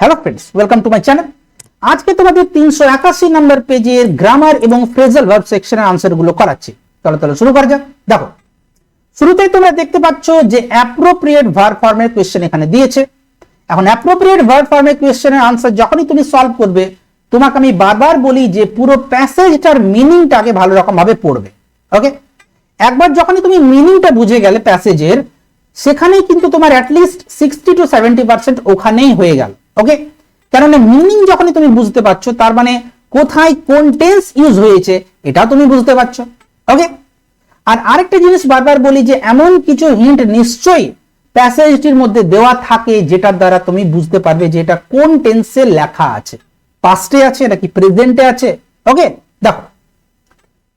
Hello friends welcome to my channel আজকে তোমাদের তিনশো একাশি নম্বর পেজের গ্রামার এবং ফ্রেজাল ভার্ব সেকশনের আনসারগুলো করাচ্ছি। চলো তাহলে শুরু করা যাক। দেখো, শুরুতেই তোমরা দেখতে পাচ্ছ যে অ্যাপ্রোপ্রিয়েট ভার ফর্মের কোয়েশ্চেন এখানে দিয়েছে। এখন অ্যাপ্রোপ্রিয়েট ভার ফর্মের কোয়েশ্চেনের আনসার যখনই তুমি সলভ করবে, তোমাকে আমি বারবার বলি যে পুরো প্যাসেজটার মিনিংটাকে ভালো রকম ভাবে পড়বে। ওকে একবার যখনই তুমি মিনিংটা বুঝে গেলে প্যাসেজের, সেখানেই কিন্তু তোমার at least sixty to seventy percent ওখানেই হয়ে গেল। ওকে কেননা মিনিং যখনই তুমি বুঝতে পারছ, তার মানে কোথায় কোন টেন্স ইউজ হয়েছে এটাও তুমি বুঝতে পারছ। ওকে আর আরেকটা জিনিস বারবার বলি যে, এমন কিছু হিন্ট নিশ্চয়ই প্যাসেজটির মধ্যে দেওয়া থাকে যেটার দ্বারা তুমি বুঝতে পারবে যে এটা কোন টেন্সে লেখা আছে। পাস্টে আছে নাকি প্রেজেন্টে আছে? ওকে দেখো।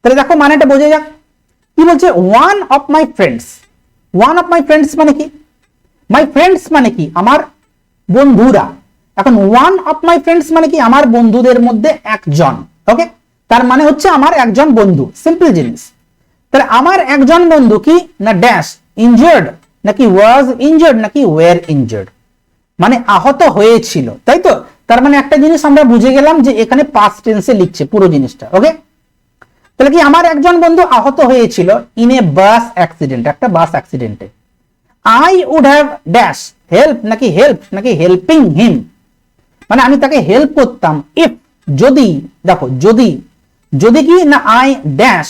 তাহলে দেখো মানেটা বোঝা যাক। কি বলছে? One of my friends one of my friends মানে কি? মাই ফ্রেন্ডস মানে কি? আমার বন্ধুরা। এখন ওয়ান অফ মাই ফ্রেন্ডস মানে কি? আমার বন্ধুদের মধ্যে একজন ওকে তার মানে হচ্ছে আমার একজন বন্ধু সিম্পল জিনিস। তাহলে আমার একজন বন্ধু কি? না ড্যাশ ইনজার্ড নাকি ওয়াজ ইনজার্ড নাকি ওয়ার ইনজার্ড মানে আহত হয়েছিল, তাই তো? তার মানে একটা জিনিস আমরা বুঝে গেলাম যে এখানে পাস্ট টেন্সে লিখছে পুরো জিনিসটা ওকে তাহলে কি আমার একজন বন্ধু আহত হয়েছিল ইন এ বাস অ্যাক্সিডেন্ট একটা বাস অ্যাক্সিডেন্টে I would have dash help নাকি হেল্প নাকি হেল্পিং হিম মানে আমি তাকে হেল্প করতাম ইফ যদি, দেখো, যদি যদি কি না আই ড্যাশ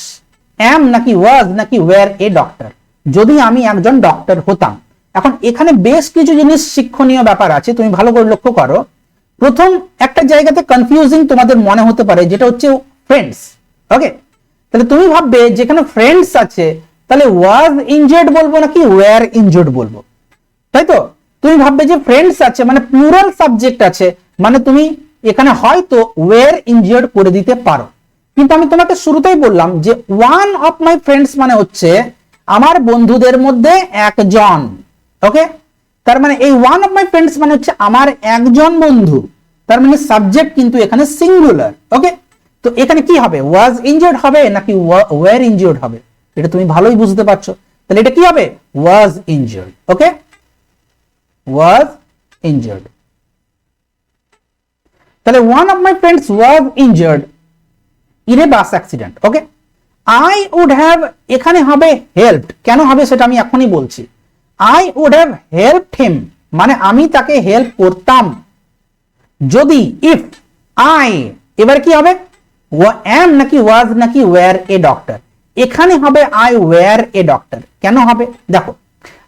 অ্যাম নাকি ওয়াজ নাকি ওয়ার এ ডক্টর যদি আমি একজন ডক্টর হতাম। এখন এখানে বেশ কিছু জিনিস শিক্ষণীয় ব্যাপার আছে, তুমি ভালো করে লক্ষ্য করো। প্রথম, একটা জায়গাতে কনফিউজিং তোমাদের মনে হতে পারে, যেটা হচ্ছে ফ্রেন্ডস ওকে তাহলে তুমি ভাববে, যেখানে ফ্রেন্ডস আছে, তাহলে ওয়াজ ইনজার্ড বলব নাকি ওয়ার ইনজার্ড বলব। তাই তো? তুমি ভাববে যে ফ্রেন্ডস আছে মানে প্লুরাল সাবজেক্ট আছে মানে তুমি এখানে হয়তো ওয়ার ইনজার্ড করে দিতে পারো। কিন্তু আমি তোমাকে শুরুতেই বললাম যে ওয়ান অফ মাই ফ্রেন্ডস মানে হচ্ছে আমার বন্ধুদের মধ্যে একজন। ওকে তার মানে এই ওয়ান অফ মাই ফ্রেন্ডস মানে হচ্ছে আমার একজন বন্ধু। তার মানে সাবজেক্ট কিন্তু এখানে সিঙ্গুলার ওকে তো এখানে কি হবে? ওয়াজ ইনজার্ড হবে নাকি ওয়ার ইনজার্ড হবে? এটা তুমি ভালোই বুঝতে পারছ। তাহলে এটা কি হবে? Was injured okay was injured তাহলে one of my friends was injured in a bus accident okay I would have এখানে হবে হেল্প কেন হবে সেটা আমি এখনই বলছি। I would have help him মানে আমি তাকে হেল্প করতাম। যদি ইফ আই এবার কি হবে? এম নাকি ওয়াজ নাকি ওয়ার এ ডক্টর এখানে হবে আই ওয়ার এ ডক্টর কেন হবে? দেখো,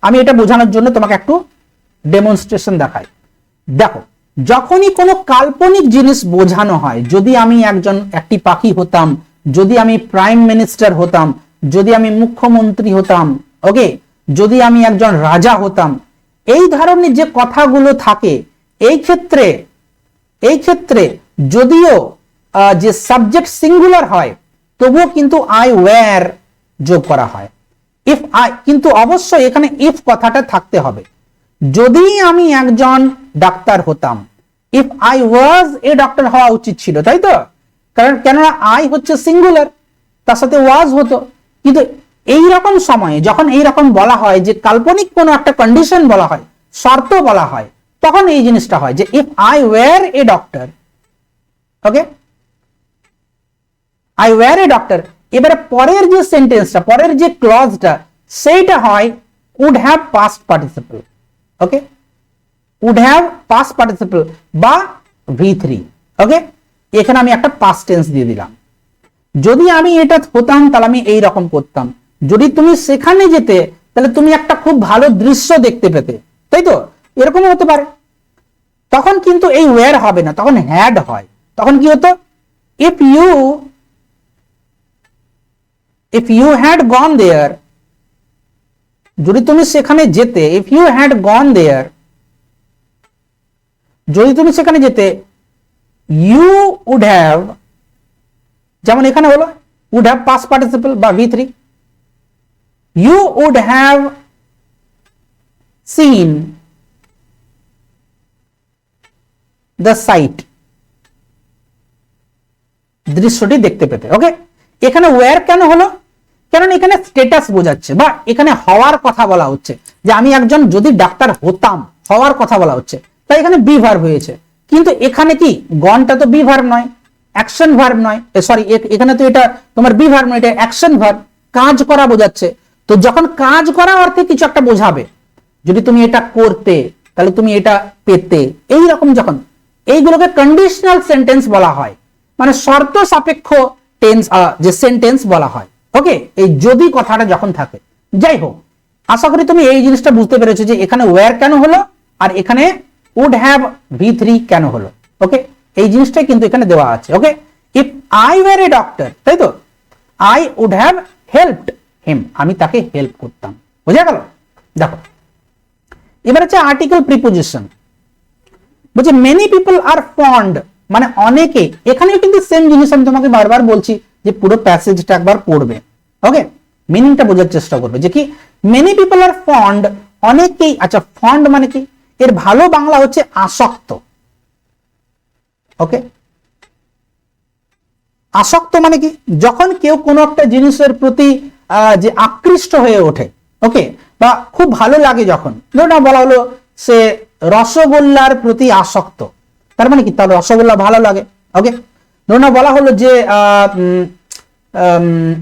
আমি এটা বোঝানোর জন্য তোমাকে একটু ডেমনস্ট্রেশন দেখাই। দেখো যখনই কোনো কাল্পনিক জিনিস বোঝানো হয়, যদি আমি একজন একটি পাখি হতাম, যদি আমি প্রাইম মিনিস্টার হতাম, যদি আমি মুখ্যমন্ত্রী হতাম ওকে যদি আমি একজন রাজা হতাম, এই ধরনের যে কথাগুলো থাকে, এই ক্ষেত্রে এই ক্ষেত্রে যদিও যে সাবজেক্ট সিঙ্গুলার হয়, তবুও কিন্তু আই ওয়্যার যোগ করা হয়। ইফ আই কিন্তু অবশ্যই এখানে ইফ কথাটা থাকতে হবে। যদি আমি একজন ডাক্তার হতাম। If I was a doctor হওয়া উচিত ছিল, তাই তো? কারণ কেননা আই হচ্ছে সিঙ্গুলার তার সাথে ওয়াজ হতো। কিন্তু এই রকম সময়ে যখন এই রকম বলা হয় যে কাল্পনিক কোনো একটা কন্ডিশন বলা হয়, শর্ত বলা হয়, তখন এই জিনিসটা হয় যে if I were a doctor okay I were a doctor এবারে পরের যে সেন্টেন্সটা পরের যে ক্লজটা সেইটা হয় would have past participle okay would have past participle বা ভি থ্রি ওকে এখানে আমি একটা পাস্ট টেন্স দিয়ে দিলাম। যদি আমি এটা হতাম, তাহলে আমি এই রকম করতাম। যদি তুমি সেখানে যেতে, তাহলে তুমি একটা খুব ভালো দৃশ্য দেখতে পেতে, তাই তো? এরকম হতে পারে। তখন কিন্তু এই ওয়ার হবে না, তখন হ্যাড হয়। তখন কি হতো? If you if you had gone there যদি তুমি সেখানে যেতে if you had gone there যদি তুমি সেখানে যেতে ইউ উড হ্যাভ যেমন এখানে হলো উড হ্যাভ পাস পার্টিসিপল বা V three you would have seen the sight দৃশ্যটি দেখতে পেতে ওকে এখানে ওয়্যার কেন হলো? কারণ এখানে স্টেটাস বোঝাচ্ছে, বা এখানে হওয়ার কথা বলা হচ্ছে, যে আমি একজন যদি ডাক্তার হতাম, হওয়ার কথা বলা হচ্ছে। তাই এখানে বি ভার্ব হয়েছে। কিন্তু এখানে কি? গনটা তো বি ভার্ব নয় অ্যাকশন ভার্ব নয়। সরি এখানে তো এটা তোমার বি ভার্ব নয়, এটা অ্যাকশন ভার্ব কাজ করা বোঝাচ্ছে। তো যখন কাজ করা অর্থে কিছু একটা বোঝাবে, যদি তুমি এটা করতে, তাহলে তুমি এটা পেতে। এই রকম যখন, এইগুলোকে কন্ডিশনাল সেন্টেন্স বলা হয়। মানে শর্ত সাপেক্ষ টেন্স যে সেন্টেন্স বলা হয়। ওকে এই যদি কথাটা যখন থাকে, যাই হোক, আশা করি তুমি এই জিনিসটা বুঝতে পেরেছ যে এখানে ওয়্যার কেন হলো, আর এখানে উড হ্যাভ ভি থ্রি কেন হলো? ওকে এই জিনিসটাই কিন্তু এখানে দেওয়া আছে okay if I were a doctor তাই তো? I would have helped him আমি তাকে হেল্প করতাম। বুঝা গেল? দেখো, এবার হচ্ছে আর্টিকেল প্রিপোজিশন বলছে মেনি পিপল আর ফন্ড মানে অনেকে, এখানেও কিন্তু সেম জিনিস আমি তোমাকে বারবার বলছি যে পুরো প্যাসেজটা একবার পড়বে ওকে মিনিংটা বোঝার চেষ্টা করবে যে কি মেনি পিপল আর ফন্ড অনেকেই আচ্ছা ফন্ড মানে কি? এর ভালো বাংলা হচ্ছে আসক্ত। ওকে আসক্ত মানে কি? যখন কেউ কোনো একটা জিনিসের প্রতি যে আকৃষ্ট হয়ে ওঠে ওকে বা খুব ভালো লাগে যখন, ধরুন বলা হলো সে রসগোল্লার প্রতি আসক্ত। তার মানে কি? তার রসগোল্লা ভালো লাগে ওকে ধরুন বলা হলো যে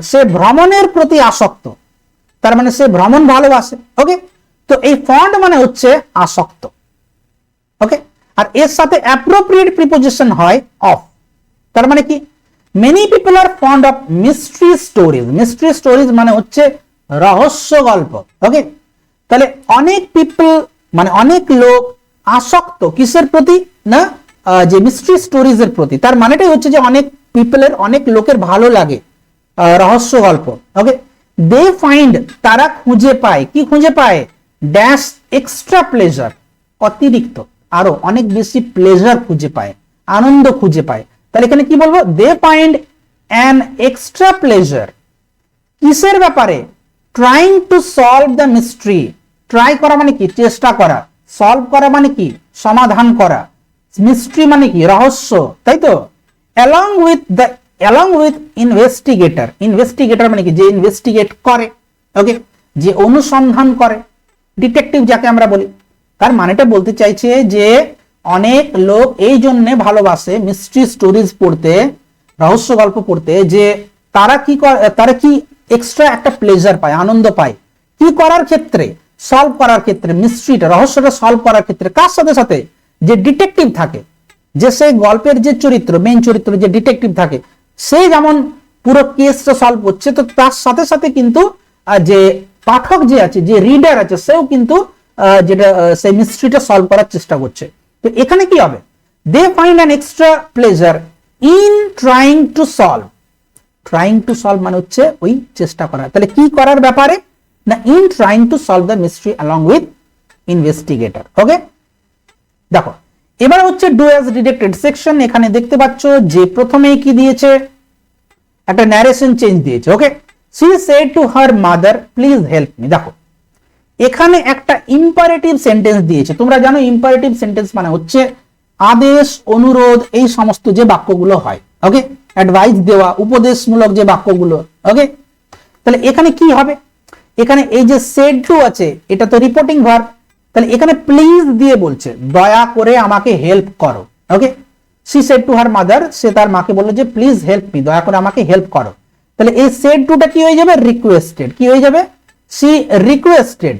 সে ভ্রমণের প্রতি আসক্ত। তার মানে সে ভ্রমণ ভালোবাসে ওকে তো এই ফন্ড মানে হচ্ছে আসক্ত। ওকে আর এর সাথে অ্যাপ্রোপ্রিয়েট প্রিপোজিশন হয় অফ তার মানে কি? Many people are fond of mystery stories mystery stories মানে হচ্ছে রহস্য গল্প। ওকে তাহলে অনেক পিপল মানে অনেক লোক আসক্ত কিসের প্রতি? না যে মিস্ট্রি স্টোরিজ এর প্রতি। তার মানেটাই হচ্ছে যে অনেক পিপলের অনেক লোকের ভালো লাগে রহস্য গল্প। ওকে দে ফাইন্ড তারা খুঁজে পায়। কি খুঁজে পায়? ড্যাশ এক্সট্রা প্লেজার অতিরিক্ত, আরও অনেক বেশি প্লেজার খুঁজে পায়, আনন্দ খুঁজে পায়। তাহলে এখানে কি বলব? They find an extra pleasure কিসের ব্যাপারে? Trying to solve the mystery try করা মানে কি? চেষ্টা করা। সলভ করা মানে কি? সমাধান করা। মিস্ট্রি মানে কি? রহস্য, তাই তো? Along with the along with investigator investigator মানে কি? যে ইনভেস্টিগেট করে ওকে যে অনুসন্ধান করে। ডিটেকটিভ যাকে আমরা বলি। তার মানেটা বলতে চাইছে যে, অনেক লোক এই জন্যে ভালোবাসে মিস্ট্রি স্টোরিজ পড়তে, রহস্য গল্প পড়তে যে তারা কি তারা কি এক্সট্রা একটা প্লেজার পায়, আনন্দ পায়। কি করার ক্ষেত্রে? সলভ করার ক্ষেত্রে মিস্ট্রিটা রহস্যটা সলভ করার ক্ষেত্রে কার সাথে সাথে? যে ডিটেকটিভ থাকে, যে সেই গল্পের যে চরিত্র মেইন চরিত্র যে ডিটেকটিভ থাকে, সে যেমন পুরো কেসটা সলভ করছে, তো তার সাথে সাথে কিন্তু যে পাঠক যে আছে, যে রিডার আছে, সেও কিন্তু যেটা সেই মিস্ট্রিটা সলভ করার চেষ্টা করছে। তো এখানে কি হবে? They find an extra pleasure in trying to solve trying to solve মানে হচ্ছে ওই চেষ্টা করা। তাহলে কি করার ব্যাপারে? না in trying to solve the mystery along with investigator okay দেখো, এবার হচ্ছে ডু অ্যাজ ডিটেক্টেড সেকশন এখানে দেখতে পাচ্ছ যে প্রথমেই কি দিয়েছে? একটা ন্যারেশন চেঞ্জ দিয়েছে okay she said to her mother please help me দেখো, এখানে একটা ইম্পারেটিভ সেন্টেন্স দিয়েছে। তোমরা জানো ইম্পারেটিভ সেন্টেন্স মানে হচ্ছে আদেশ, অনুরোধ, এই সমস্ত যে বাক্যগুলো হয়। ওকে অ্যাডভাইস দেওয়া, উপদেশমূলক যে বাক্যগুলো। ওকে তাহলে এখানে কি হবে? এখানে এই যে সেড টু আছে, এটা তো রিপোর্টিং ভার্ব তাহলে এখানে প্লিজ দিয়ে বলছে, দয়া করে আমাকে হেল্প করো। Okay she said to her mother সে তার মাকে বলল যে প্লিজ হেল্প মি দয়া করে আমাকে হেল্প করো। তাহলে এই সেড টুটা কি হয়ে যাবে? রিকোয়েস্টেড কি হয়ে যাবে? She requested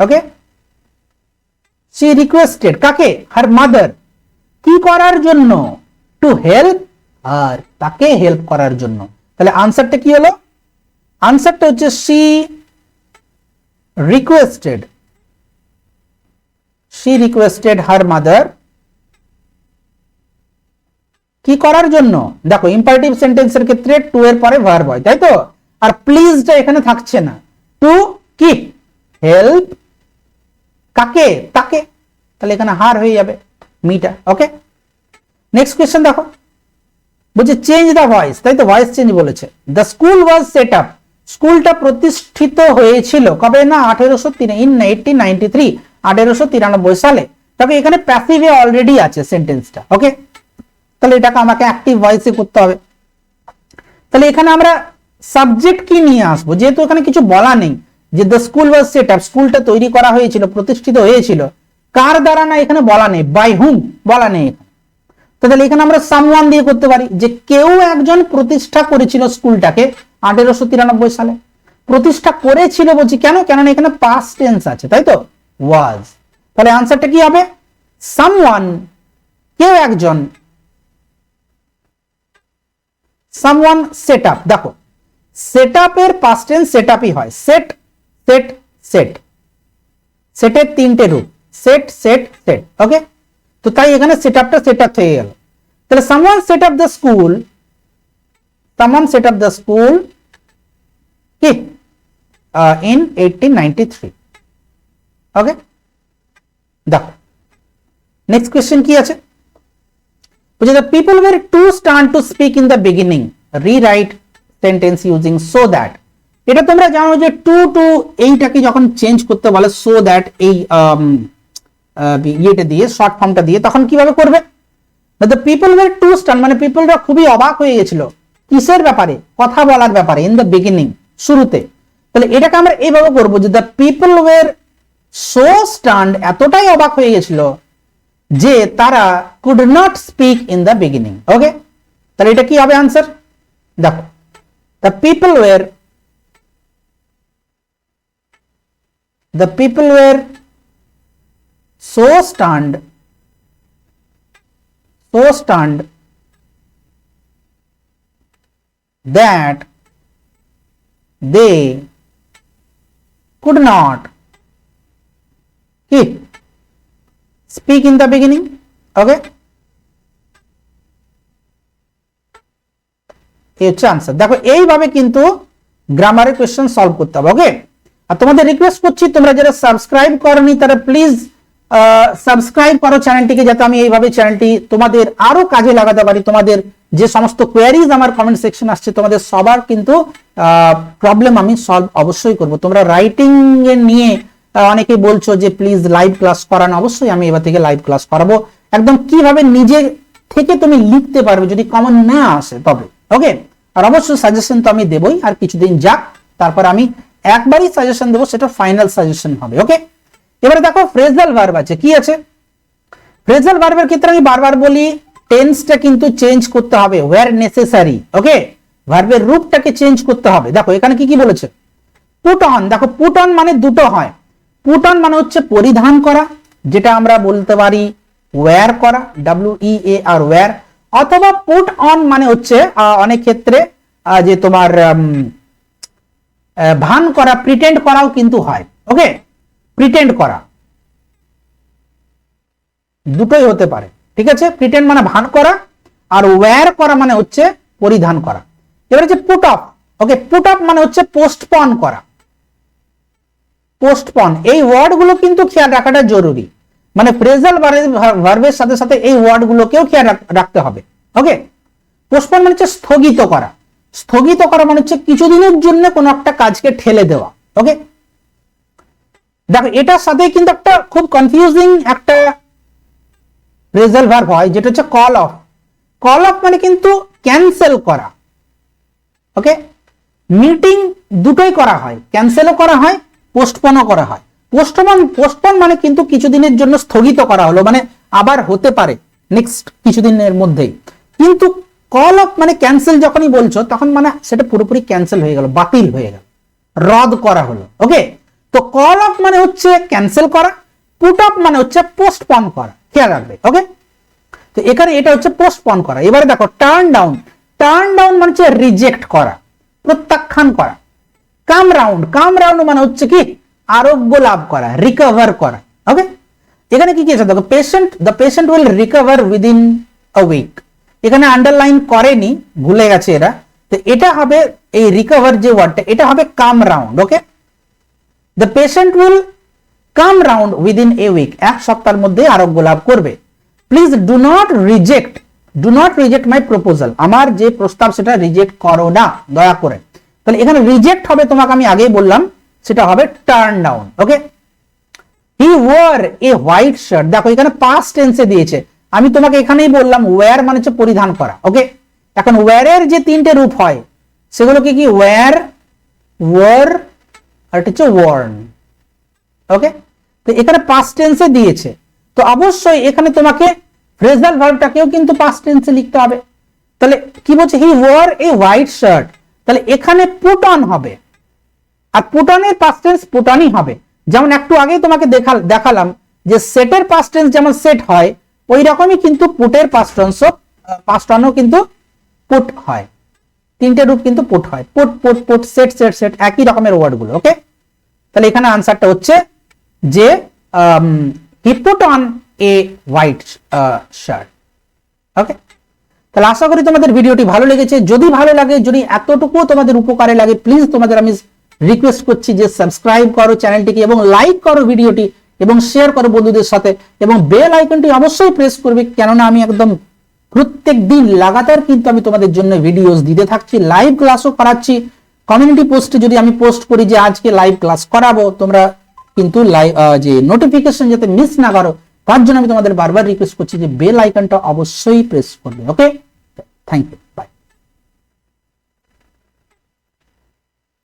okay she requested কাকে? হার মাদার কি করার জন্য? টু হেল্প আর তাকে হেল্প করার জন্য। তাহলে আনসারটা কি হলো? আনসারটা হচ্ছে she requested she requested her mother কি করার জন্য? দেখো ইম্পারেটিভ সেন্টেন্সের ক্ষেত্রে টু এর পরে ভার্ব হয়, তাই তো? আর প্লিজটা এখানে থাকছে না। টু কি হেল্প কাকে? তাকে। তাহলে এখানে হার হয়ে যাবে মিটা ওকে নেক্সট কোয়েশ্চেন দেখো। বলছে চেঞ্জ দ্য ভয়েস তাই তো? ভয়েস চেঞ্জ বলেছে। The school was set up স্কুলটা প্রতিষ্ঠিত হয়েছিল কবে না? আঠেরোশো ইন এইটিন নাইনটি থ্রি আঠেরোশো তিরানব্বই সালে। তবে এখানে প্যাসিভে অলরেডি আছে সেন্টেন্সটা ওকে তাহলে এটাকে আমাকে অ্যাক্টিভ ভয়েসে করতে হবে। তাহলে এখানে আমরা সাবজেক্ট কি নিয়ে আসব? যেহেতু এখানে কিছু বলা নেই, যে the school was set up স্কুলটা তৈরি করা হয়েছিল, প্রতিষ্ঠিত হয়েছিল, কার দ্বারা না এখানে বলা নেই বাই হুম বলা নেই তো তাহলে এখানে আমরা সামওয়ান দিয়ে করতে পারি, যে কেউ একজন প্রতিষ্ঠা করেছিল স্কুলটাকে আঠেরোশো তিরানব্বই সালে। প্রতিষ্ঠা করেছিল বলছি কেন? কেননা এখানে পাস্ট টেন্স আছে, তাই তো? ওয়াজ তাহলে আনসারটা কি হবে? সামওয়ান কেউ একজন সামওয়ান সেট আপ দেখো সেট আপের পাস্ট টেন্স সেট আপই হয় সেট সেট সেট সেটের তিনটে রূপ সেট সেট সেট ওকে তো তাই এখানে সেট আপটা সেট আপ হয়ে গেল তাহলে someone set up the school someone set up the school কি in eighteen ninety three okay দেখো নেক্সট কোয়েশ্চেন কি আছে বলছে the people were too stern to speak in the beginning rewrite sentence using so that এটা তোমরা জানো যে two two এইটাকে যখন চেঞ্জ করতে বলে সো দ্যাট এই um, ইয়েটা দিয়ে শর্ট ফর্মটা দিয়ে তখন কীভাবে করবে? The people were too stern মানে পিপলরা খুবই অবাক হয়ে গেছিল। কিসের ব্যাপারে? কথা বলার ব্যাপারে ইন দ্য বিগিনিং শুরুতে। তাহলে এটাকে আমরা এইভাবে করব যে the people were so stunned এতটাই অবাক হয়ে গেছিল যে তারা could not speak in the beginning okay তাহলে এটা কি হবে আনসার দেখো the people were the people were so stunned so stunned that they could not keep speak in the beginning, okay? এই হচ্ছে আনসার দেখো, এইভাবে কিন্তু গ্রামারের কোয়েশ্চেন সলভ করতে হবে ওকে আর তোমাদের রিকোয়েস্ট করছি, তোমরা যারা সাবস্ক্রাইব করনি, তারা প্লিজ সাবস্ক্রাইব করো চ্যানেলটিকে যাতে আমি এইভাবে চ্যানেলটি তোমাদের আরও কাজে লাগাতে পারি। তোমাদের যে সমস্ত কোয়ারিজ আমার কমেন্ট সেকশন আসছে, তোমাদের সবার কিন্তু প্রবলেম আমি সলভ অবশ্যই করব। তোমরা রাইটিং নিয়ে অনেকে বলছো যে, প্লিজ লাইভ ক্লাস করান। অবশ্যই আমি এবার থেকে লাইভ ক্লাস করাবো। একদম কীভাবে নিজে থেকে তুমি লিখতে পারবে যদি কমন না আসে তবে ওকে আর অবশ্যই সাজেশন তো আমি দেবই, আর কিছুদিন যাক, তারপর আমি একবারই সাজেশন দেবো, সেটা ফাইনাল সাজেশন হবে ওকে এবারে দেখো ফ্রেজাল ভার্ব আছে, কি আছে? ফ্রেজাল ভার্বের ক্ষেত্রে আমি বারবার বলি টেন্সটা কিন্তু চেঞ্জ করতে হবে ওয়ার নেসেসারি ওকে ভার্বের রূপটাকে চেঞ্জ করতে হবে। দেখো, এখানে কি কি বলেছে? পুট অন দেখো পুট অন মানে দুটো হয়। পুট অন মানে হচ্ছে পরিধান করা, যেটা আমরা বলতে পারি ওয়্যার করা W E A R wear অথবা পুট অন মানে হচ্ছে অনেক ক্ষেত্রে যে তোমার ভান করা প্রিটেন্ড করাও কিন্তু হয় ওকে প্রিটেন্ড করা। দুটোই হতে পারে, ঠিক আছে? প্রিটেন্ড মানে ভান করা, আর ওয়্যার করা মানে হচ্ছে পরিধান করা। এবার হচ্ছে put off okay put off মানে হচ্ছে পোস্টপন করা। পোস্টপন এই ওয়ার্ডগুলো কিন্তু খেয়াল রাখাটা জরুরি। মানে প্রেজাল ভার্বের সাথে সাথে এই ওয়ার্ড গুলোকেও খেয়াল রাখতে হবে। ওকে? পোস্টপন মানে হচ্ছে স্থগিত করা। স্থগিত করা মানে হচ্ছে কিছুদিনের জন্য কোনো একটা কাজকে ঠেলে দেওয়া। ওকে? দেখো, এটার সাথে কিন্তু একটা খুব কনফিউজিং একটা প্রেজাল ভার্ব হয়, যেটা হচ্ছে কল অফ কল অফ মানে কিন্তু ক্যান্সেল করা। ওকে? মিটিং দুটোই করা হয়। ক্যান্সেলও করা হয় পোস্টপনও করা হয়। পোস্টপন পোস্টপন মানে কিন্তু কিছুদিনের জন্য স্থগিত করা হলো মানে আবার হতে পারে নেক্সট কিছুদিনের মধ্যেই। কিন্তু কল অফ মানে ক্যান্সেল যখনই বলছো, তখন মানে সেটা পুরোপুরি ক্যান্সেল হয়ে গেল, বাতিল হয়ে গেল, রদ করা হলো ওকে তো কল অফ মানে হচ্ছে ক্যান্সেল করা পুট অফ মানে হচ্ছে পোস্টপন করা, খেয়াল রাখবে ওকে তো এখানে এটা হচ্ছে পোস্টপন করা। এবারে দেখো টার্ন ডাউন টার্ন ডাউন মানে হচ্ছে রিজেক্ট করা, প্রত্যাখ্যান করা। কাম রাউন্ড কাম রাউন্ড মানে হচ্ছে কি? আরোগ্য লাভ করা রিকভার করা ওকে এখানে কি কি আছে? দেখো patient the patient will recover within a week এখানে আন্ডারলাইন করেনি, ভুলে গেছে এরা। তো এটা হবে এই রিকভার যে ওয়ার্ডটা এটা হবে come round okay the patient will come round within a week এক সপ্তাহের মধ্যে আরোগ্য লাভ করবে। Please do not reject do not reject my proposal আমার যে প্রস্তাব, সেটা রিজেক্ট করো না, দয়া করে। তাহলে এখানে রিজেক্ট হবে তোমাকে আমি আগেই বললাম, সেটা হবে turn down okay he wore a white shirt দেখো এখানে পাস্ট টেন্সে দিয়েছে। আমি তোমাকে এখানেই বললাম ওয়্যার মানে হচ্ছে পরিধান করা ওকে এখন ওয়্যারের যে তিনটে রূপ হয় সেগুলো কি ওয়্যার ওয়ার আর হচ্ছে ওয়ার্ন ওকে তো এখানে পাস্ট টেন্সে দিয়েছে। তো অবশ্যই এখানে তোমাকে ফ্রেজাল ভার্বটাকেও কিন্তু পাস্ট টেন্সে লিখতে হবে। তাহলে কি বলছে? He wore a white shirt তাহলে এখানে পুট অন হবে। আর পুটনের পাস্ট টেন্স পুটনই হবে। যেমন একটু আগেই তোমাকে দেখাল দেখালাম যে সেটের পাস্ট টেন্স যেমন সেট হয়, ওই রকমই কিন্তু পুটের পাস্ট টেন্সও পাস্ট অনও কিন্তু পুট হয়। তিনটে রূপ কিন্তু পুট হয়। Put put put set set set একই রকমের ওয়ার্ডগুলো ওকে তাহলে এখানে আনসারটা হচ্ছে যে he put on a white shirt okay তাহলে আশা করি তোমাদের ভিডিওটি ভালো লেগেছে। যদি ভালো লাগে, যদি এতটুকুও তোমাদের উপকারে লাগে প্লিজ তোমাদের আমি রিকোয়েস্ট করছি যে সাবস্ক্রাইব করো চ্যানেলটিকে এবং লাইক করো ভিডিওটি এবং শেয়ার করো বন্ধুদের সাথে এবং বেল আইকনটি অবশ্যই প্রেস করবে। কেননা আমি একদম প্রত্যেক দিন লাগাতার কিন্তু আমি তোমাদের জন্য ভিডিওস দিতে থাকছি লাইভ ক্লাসও করাচ্ছি। কমিউনিটি পোস্টে যদি আমি পোস্ট করি যে আজকে লাইভ ক্লাস করাবো, তোমরা কিন্তু লাইভ যে নোটিফিকেশন যাতে মিস না করো, তার জন্য আমি তোমাদের বারবার রিকোয়েস্ট করছি যে বেল আইকনটা অবশ্যই প্রেস করবে ওকে থ্যাংক ইউ